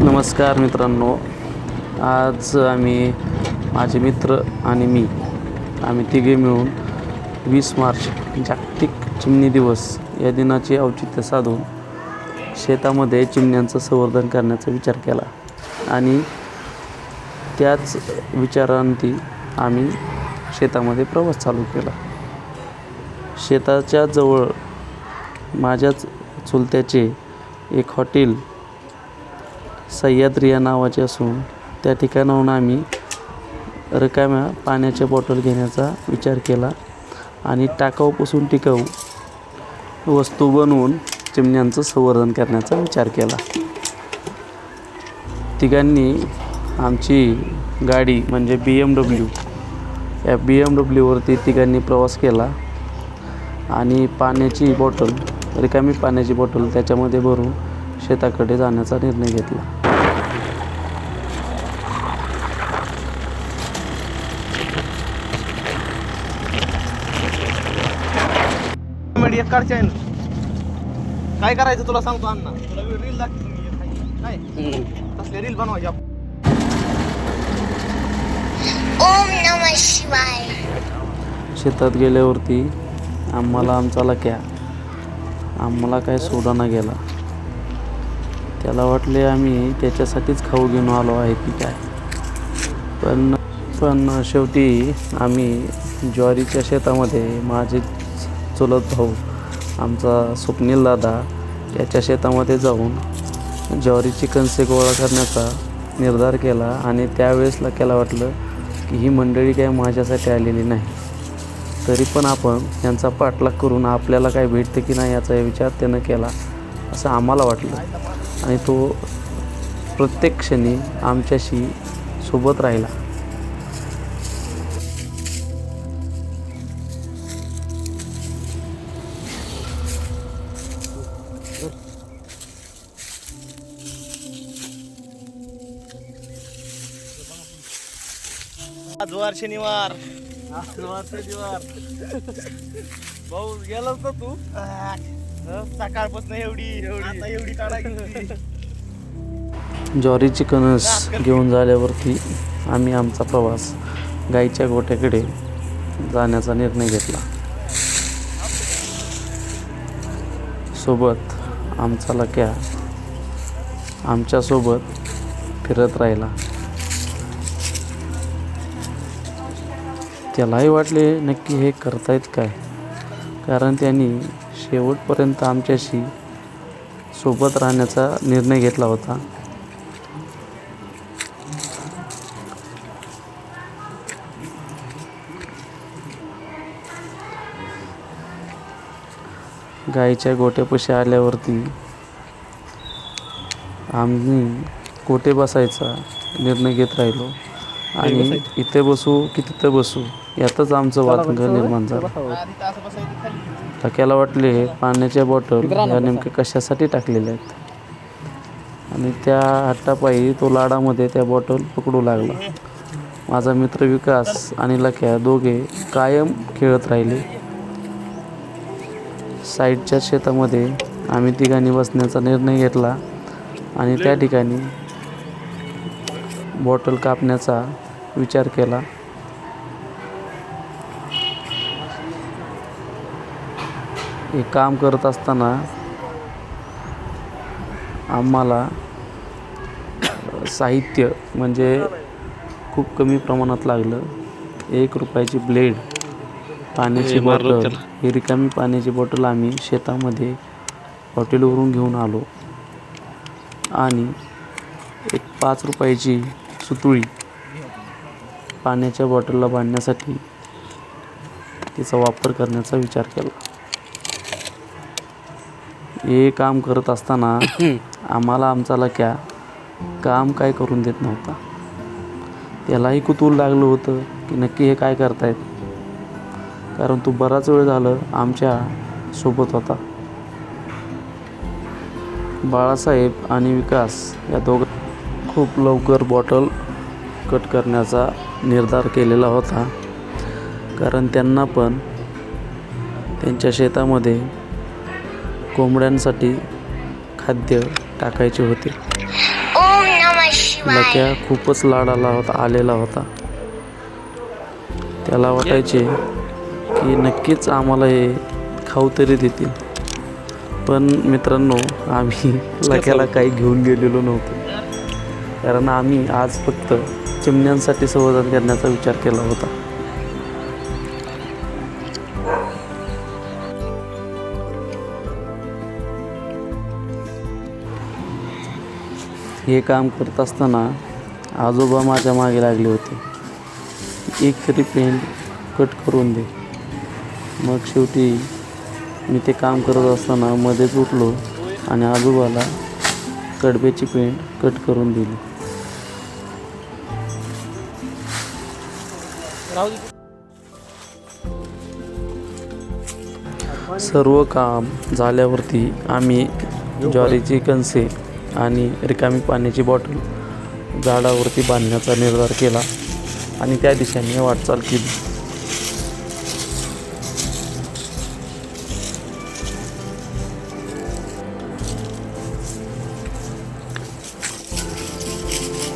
नमस्कार मित्रांनो. आज आम्ही माझे मित्र आणि मी आम्ही तिघे मिळून वीस मार्च जागतिक चिमणी दिवस या दिनाचे औचित्य साधून शेतामध्ये चिमण्यांचं संवर्धन करण्याचा विचार केला. आणि त्याच विचारांती आम्ही शेतामध्ये प्रवास चालू केला. शेताच्या जवळ माझ्याच चुलत्याचे एक हॉटेल सह्याद्री या नावाचे असून त्या ठिकाणाहून आम्ही रिकाम्या पाण्याच्या बॉटल घेण्याचा विचार केला आणि टाकाऊपासून टिकाऊ वस्तू बनवून चिमण्यांचं संवर्धन करण्याचा विचार केला. तिघांनी आमची गाडी म्हणजे बी एम डब्ल्यू या बी एम डब्ल्यूवरती तिघांनी प्रवास केला आणि पाण्याची बॉटल रिकामी पाण्याची बॉटल त्याच्यामध्ये भरून शेताकडे जाण्याचा निर्णय घेतला. मीडिया काढ चॅनल काय करायचं तुला सांगतो अण्णा. तुला रील दाखवतो एक. काय तसले रील बनवायचे आपण. ओम नमः शिवाय. शेतात गेल्यावरती आम्हाला आमचा लक्या. आम्हाला काय सोडाना गेला. त्याला वाटले आम्ही त्याच्यासाठीच खाऊ घेऊन आलो आहे की काय. पण पण शेवटी आम्ही ज्वारीच्या शेतामध्ये माझे चुलत भाऊ आमचा स्वप्नील दादा याच्या शेतामध्ये जाऊन ज्वारीची कणसे गोळा करण्याचा निर्धार केला आणि त्यावेळेसला केला वाटलं की ही मंडळी काय माझ्यासाठी आलेली नाही. तरी पण आपण यांचा पाठलाग करून आपल्याला काय भेटते की नाही याचा विचार त्यानं केला असं आम्हाला वाटलं. आणि तो प्रत्येक क्षणी आमच्याशी सोबत राहिला. आज वार शनिवार. आज वार शनिवार. भाऊ गेलास ना तू? हं? सकाळपासून एवढी आता एवढी काढायची ज्वारीची कणस घेऊन झाल्यावरती आम्ही आमचा प्रवास गाईच्या गोठ्याकडे जाण्याचा निर्णय घेतला. सोबत आमचा लक्या आमच्यासोबत फिरत राहिला. त्यालाही वाटले नक्की हे करतायत काय? कारण त्यांनी शेवटपर्यंत आमच्याशी सोबत राहण्याचा निर्णय घेतला होता. गाईच्या गोट्यापाशी आल्यावरती आम्ही कोठे बसायचा निर्णय घेत राहिलो. आणि इथे बसू की तिथे बसू? यातच आमचं वादंग निर्माण झालं. टाक्याला वाटले पाण्याच्या बॉटल या नेमक्या कशासाठी टाकलेल्या आहेत? आणि त्या हट्टापायी तो लाडामध्ये त्या बॉटल पकडू लागला. माझा मित्र विकास आणि लक्या दोघे कायम खेळत राहिले. साईडच्या शेतामध्ये आम्ही तिघांनी बसण्याचा निर्णय घेतला आणि त्या ठिकाणी बॉटल कापण्याचा विचार केला. हे काम करत असताना आम्हाला साहित्य म्हणजे खूप कमी प्रमाणात लागलं. एक रुपयाची ब्लेड पाण्याची बॉटल ही रिकामी पाण्याची बॉटल आम्ही शेतामध्ये हॉटेलवरून घेऊन आलो. आणि एक पाच रुपयाची सुतुळी पाण्याच्या बॉटलला बांधण्यासाठी तिचा वापर करण्याचा विचार केला. हे काम करत असताना आम्हाला आमचा लक्या काम काय करून देत नव्हता. त्यालाही कुतूल लागलं होतं की नक्की हे काय करतायत. कारण तो बराच वेळ झालं आमच्यासोबत होता. बाळासाहेब आणि विकास या दोघ खूप लवकर बॉटल कट करण्याचा निर्धार केलेला होता. कारण त्यांना पण त्यांच्या शेतामध्ये कोंबड्यांसाठी खाद्य टाकायचे होते. ओम नमः शिवाय. लक्या खूपच लाड आला होता आलेला होता. त्याला वाटायचे की नक्कीच आम्हाला हे खाऊ तरी देतील. पण मित्रांनो आम्ही लक्याला काही घेऊन गेलेलो नव्हतो. कारण आम्ही आज फक्त चिमण्यांसाठी संवर्धन करण्याचा विचार केला होता. हे काम करत असताना आजोबा माझ्या मागे लागले होते. एक तरी पेंट कट करून दे. मग शेवटी मी ते काम करत असताना मध्येच उठलो आणि आजोबाला कडब्याची पेंट कट करून दिली. सर्व काम झाल्यावरती आम्ही ज्वारीची कणसे आणि रिकामी पाण्याची बॉटल झाडावरती बांधण्याचा निर्धार केला आणि त्या दिशेने वाटचाल केली.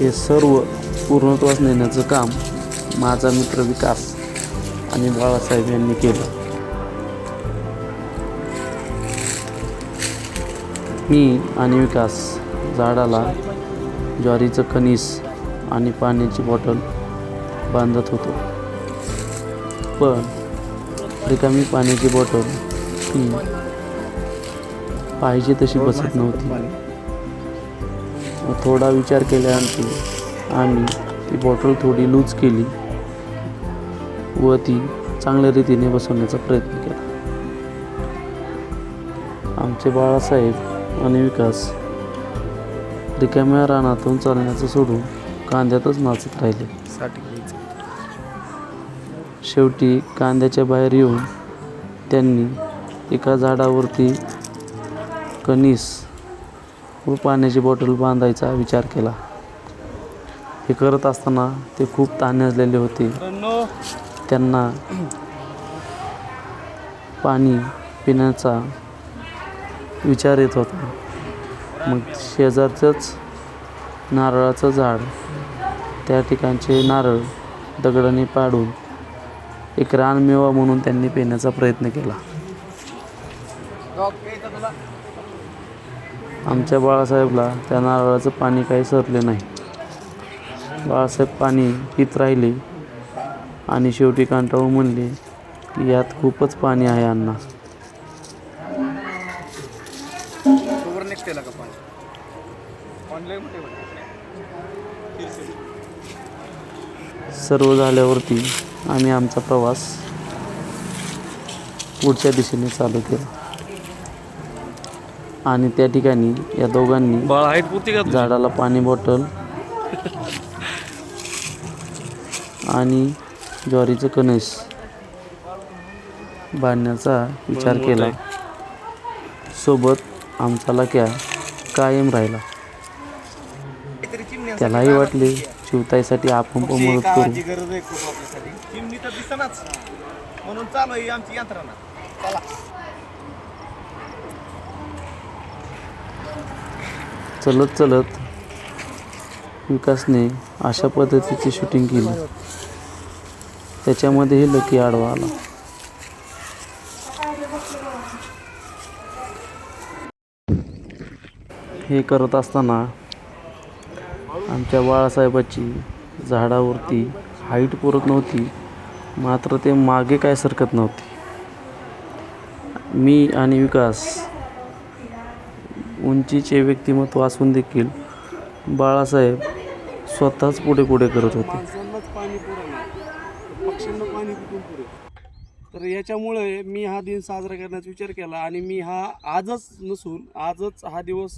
हे सर्व पूर्णत्वास नेण्याचं काम माझा मित्र विकास आणि बाळासाहेब यांनी केलं. मी आणि विकास झाडाला ज्वारीचं खनिज आणि पाण्याची बॉटल बांधत होतो. पण रिकामी पाण्याची बॉटल ही पाहिजे तशी बसत नव्हती. थोडा विचार केल्यानंतर आम्ही ती बॉटल थोडी लूज केली व ती चांगल्या रीतीने बसवण्याचा प्रयत्न केला. आमचे बाळासाहेब आणि विकास रिकाम्या रानातून चालण्याचं सोडून कांद्यातच नाचत राहिले. शेवटी कांद्याच्या बाहेर येऊन त्यांनी एका झाडावरती कणीस व पाण्याची बॉटल बांधायचा विचार केला. हे करत असताना ते खूप ताण्याजलेले होते. त्यांना पाणी पिण्याचा विचार येत होता. मग शेजारचंच नारळाचं झाड त्या ठिकाणचे नारळ दगडाने पाडून एक रानमेवा म्हणून त्यांनी पिण्याचा प्रयत्न केला. आमच्या बाळासाहेबला त्या नारळाचं पाणी काही सरले नाही. बाळासाहेब पाणी पित राहिले आणि शेवटी कंटाळून म्हणले की यात खूपच पाणी आहे अण्णा. निघतेला का पाणी? ऑनलाईन सर्व झाल्यावरती आम्ही आमचा प्रवास पुढच्या दिशेने चालू केला. आणि त्या ठिकाणी या दोघांनी बाळ हाईट पुरती का झाडाला पाणी बॉटल आणि ज्वारीचं कणस बांधण्याचा विचार केला. सोबत आमचा लक्या कायम राहिला. त्यालाही वाटले चिवताईसाठी आपण पण मदत करू. चलत चलत विकासने अशा पद्धतीची शूटिंग केली. त्याच्यामध्येही लकी आडवा आला. हे करत असताना आमच्या बाळासाहेबाची झाडावरती हाईट पुरत नव्हती मात्र ते मागे काय सरकत नव्हते. मी आणि विकास उंचीचे व्यक्तिमत्व असून देखील बाळासाहेब स्वतःच पुढे पुढे करत होते. तर याच्यामुळे मी हा दिन साजरा करण्याचा विचार केला आणि मी हा आजच नसून आजच हा दिवस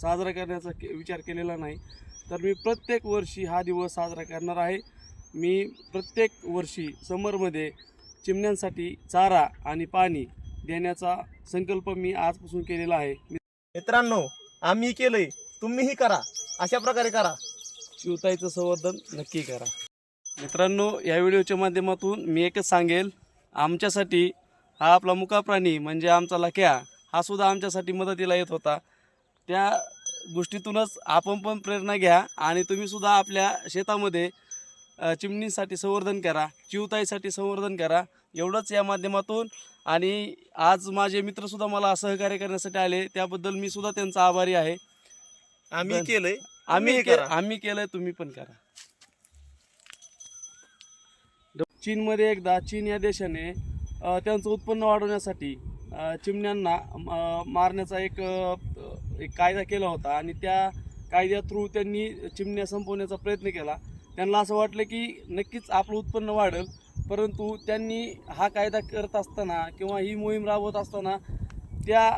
साजरा करण्याचा के- विचार केलेला नाही. तर मी प्रत्येक वर्षी हा दिवस साजरा करणार आहे. मी प्रत्येक वर्षी समरमध्ये चिमण्यांसाठी चारा आणि पाणी देण्याचा संकल्प मी आजपासून केलेला आहे. मित्रांनो आम्ही केलंय. तुम्हीही करा. अशा प्रकारे करा. शिवताईचं संवर्धन नक्की करा. मित्रांनो या व्हिडिओच्या माध्यमातून मी एकच सांगेल. आमच्यासाठी हा आपला मुका प्राणी म्हणजे आमचा लक्या हा सुद्धा आमच्यासाठी मदतीला येत होता. त्या गोष्टीतूनच आपण पण प्रेरणा घ्या आणि तुम्ही सुद्धा आपल्या शेतामध्ये चिमणीसाठी संवर्धन करा चिवताईसाठी संवर्धन करा. एवढंच या माध्यमातून आणि आज माझे मित्रसुद्धा मला सहकार्य करण्यासाठी आले त्याबद्दल मी सुद्धा त्यांचा आभारी आहे. आम्ही केलंय. आम्ही. आम्ही केलंय तुम्ही पण करा. चीनमध्ये एकदा चीन या देशाने त्यांचं उत्पन्न वाढवण्यासाठी चिमण्यांना मारण्याचा एक एक कायदा केला होता आणि त्या कायद्या थ्रू त्यांनी चिमण्या संपवण्याचा प्रयत्न केला. त्यांना असं वाटलं की नक्कीच आपलं उत्पन्न वाढेल परंतु त्यांनी हा कायदा करत असताना किंवा ही मोहीम राबवत असताना त्या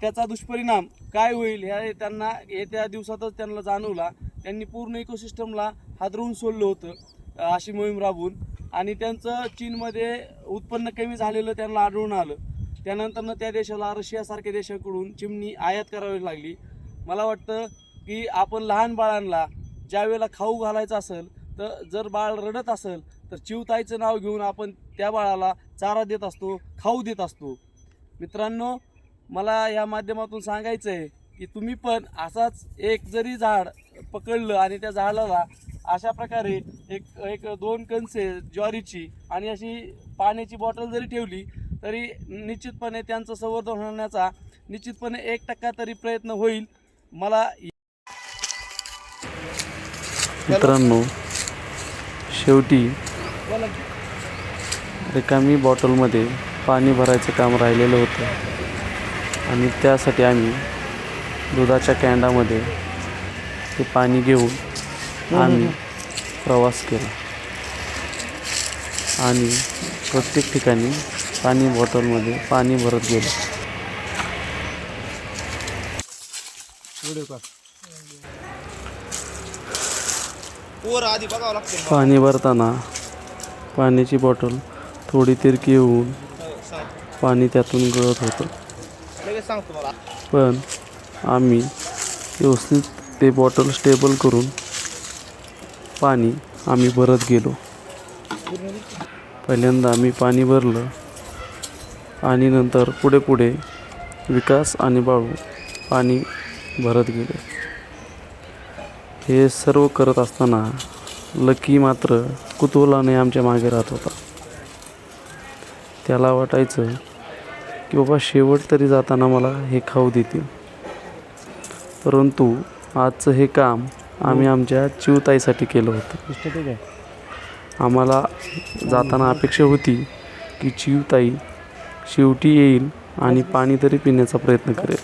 त्याचा दुष्परिणाम काय होईल हे त्यांना येत्या दिवसातच त्यांना जाणवला. त्यांनी पूर्ण इकोसिस्टमला हादरवून सोडलं होतं अशी मोहीम राबवून. आणि त्यांचं चीनमध्ये उत्पन्न कमी झालेलं त्यांना आढळून आलं. त्यानंतरनं त्या देशाला रशियासारख्या देशाकडून चिमणी आयात करावी लागली. मला वाटतं की आपण लहान बाळांना ज्यावेळेला खाऊ घालायचं असेल तर जर बाळ रडत असेल तर चिवताईचं नाव घेऊन आपण त्या बाळाला चारा देत असतो खाऊ देत असतो. मित्रांनो मला या माध्यमातून सांगायचं आहे की तुम्ही पण असाच एक जरी झाड पकडलं आणि त्या झाडाला अशा प्रकारे एक एक दोन कणसे ज्वारीची आणि अशी पाण्याची बॉटल जरी ठेवली तरी निश्चितपणे त्यांचं संवर्धन होण्याचा निश्चितपणे एक टक्का तरी प्रयत्न होईल. मला मित्रांनो शेवटी रिकामी बॉटलमध्ये पाणी भरायचं काम राहिलेलं होतं. आणि त्यासाठी आम्ही दुधाच्या कॅन्डामध्ये ते पाणी घेऊन आम्ही प्रवास केला. आणि प्रत्येक ठिकाणी पाणी बॉटलमध्ये पाणी भरत गेलो. पाणी भरताना पाण्याची बॉटल थोडी तिरकी होऊन पाणी त्यातून गळत होतं. लगेच सांगतो मला. पण आम्ही व्यवस्थित ते बॉटल स्टेबल करून पाणी आम्ही भरत गेलो. पहिल्यांदा आम्ही पाणी भरलं आणि नंतर पुढे पुढे विकास आणि बाळू पाणी भरत गेले. हे सर्व करत असताना लकी मात्र कुतूहलाने आमच्या मागे राहत होता. त्याला वाटायचं की बाबा शेवट तरी जाताना मला हे खाऊ देतील. परंतु आजचं हे काम आम्ही आमच्या चिवताईसाठी केलं होतं. आम्हाला जाताना अपेक्षा होती की चिवताई शेवटी येईल आणि पाणी तरी पिण्याचा प्रयत्न करेल.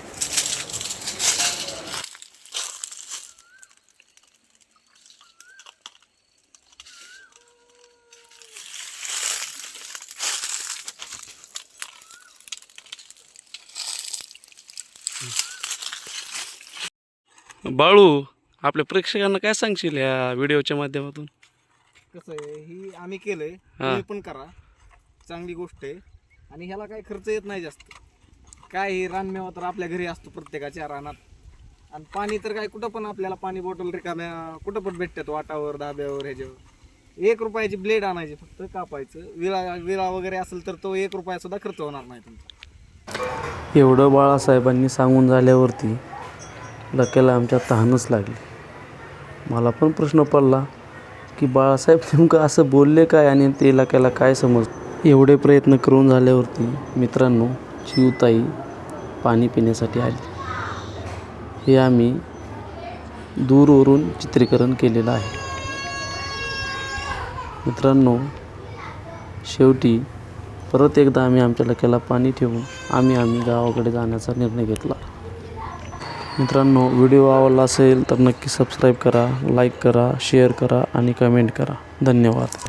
बाळू आपल्या प्रेक्षकांना काय सांगशील या व्हिडिओच्या माध्यमातून? कसं आहे ही आम्ही केलंय हा. तुम्ही पण करा. चांगली गोष्ट आहे. आणि ह्याला काही खर्च येत नाही जास्त. काय हे रानमेवा तर आपल्या घरी असतो प्रत्येकाच्या रानात. आणि पाणी तर काय कुठं पण आपल्याला पाणी बॉटल रिकाम्या कुठं पण भेटतात वाटावर धाब्यावर ह्याच्यावर. एक रुपयाची ब्लेड आणायची फक्त कापायचं. विळा विळा वगैरे असेल तर तो एक रुपया सुद्धा खर्च होणार नाही तुमचा. एवढं बाळासाहेबांनी सांगून झाल्यावरती लक्याला आमच्या तहानच लागली. मला पण प्रश्न पडला की बाळासाहेब नेमकं असं बोलले काय आणि ते लक्याला काय समज? एवढे प्रयत्न करून झाल्यावरती मित्रांनो शिवताई पाणी पिण्यासाठी आली. हे आम्ही दूरवरून चित्रीकरण केलेलं आहे. मित्रांनो शेवटी परत एकदा आम्ही आमच्या लक्याला पाणी ठेवून आम्ही आम्ही गावाकडे जाण्याचा निर्णय घेतला. मित्रांनो व्हिडिओ आवडला असेल तर नक्की सबस्क्राईब करा लाईक करा शेअर करा आणि कमेंट करा. धन्यवाद.